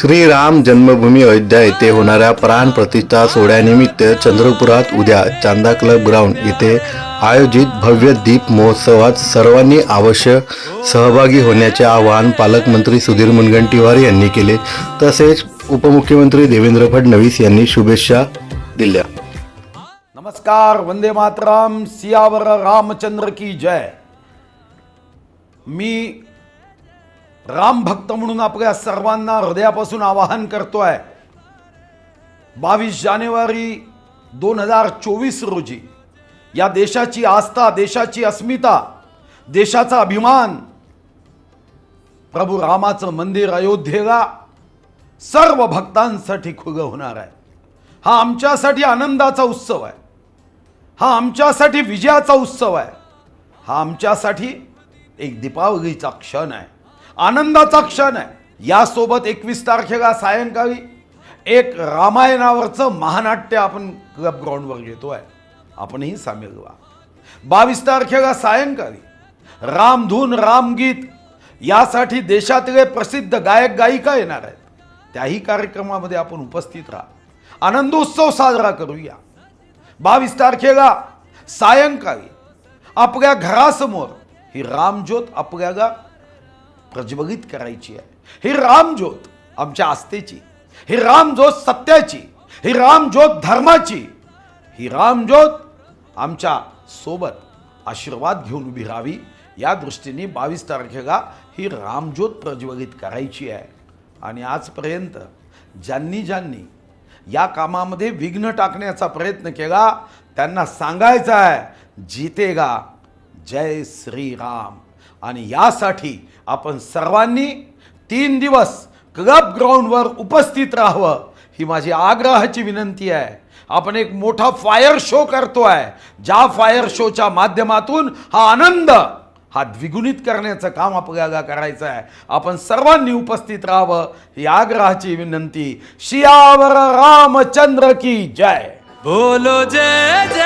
श्रीराम जन्मभूमी अयोध्या येथे होणाऱ्या प्राण प्रतिष्ठा सोहळ्यानिमित्त चंद्रपुरात उद्या चांदा क्लब ग्राउंड येथे आयोजित भव्य दीप महोत्सवात सर्वांनी अवश्य सहभागी होण्याचे आवाहन पालकमंत्री सुधीर मुनगंटीवार यांनी केले. तसेच उपमुख्यमंत्री देवेंद्र फडणवीस यांनी शुभेच्छा दिल्या. नमस्कार वंदे मातरम सियावर रामचंद्र की जय. मी राम भक्त म्हणून आपल्या सर्वांना हृदयापासून आवाहन करतोय. बावीस जानेवारी दोन हजार चोवीस रोजी या देशाची आस्था देशाची अस्मिता देशाचा अभिमान प्रभू रामाचं मंदिर अयोध्येला सर्व भक्तांसाठी खुलं होणार आहे. हा आमच्यासाठी आनंदाचा उत्सव आहे. हा आमच्यासाठी विजयाचा उत्सव आहे. हा आमच्यासाठी एक दीपावलीचा क्षण आहे. आनंदाचा क्षण आहे. यासोबत एकवीस तारखेला सायंकाळी एक रामायणावरचं महानाट्य आपण क्लब ग्राउंडवर घेतो आहे आपणही सामील व्हा. बावीस तारखेला सायंकाळी रामधून रामगीत यासाठी देशातले प्रसिद्ध गायक गायिका येणार आहेत. त्याही कार्यक्रमामध्ये आपण उपस्थित राहा. आनंदोत्सव साजरा करूया. बावीस तारखेला सायंकाळी आपल्या घरासमोर ही रामज्योत आपल्याला प्रज्वलित करायची आहे. ही रामज्योत आमच्या आस्थेची ही रामज्योत सत्याची ही रामज्योत धर्माची ही रामज्योत आमच्यासोबत आशीर्वाद घेऊन उभी राहावी या दृष्टीने बावीस तारखेला ही रामज्योत प्रज्वलित करायची आहे. आणि आजपर्यंत ज्यांनी ज्यांनी या कामामध्ये विघ्न टाकण्याचा प्रयत्न केला त्यांना सांगायचं आहे जितेगा जय श्रीराम. आणि यासाठी आपण सर्वांनी तीन दिवस क्लब ग्राउंडवर उपस्थित राहावं. ही माझी आग्रहाची विनंती आहे. आपण एक मोठा फायर शो करतो आहे. ज्या फायर शोच्या माध्यमातून हा आनंद हा द्विगुणित करण्याचं काम आपल्याला करायचं आहे. आपण सर्वांनी उपस्थित राहावं ही आग्रहाची विनंती. शियावर रामचंद्र की जय. बोलो जय जय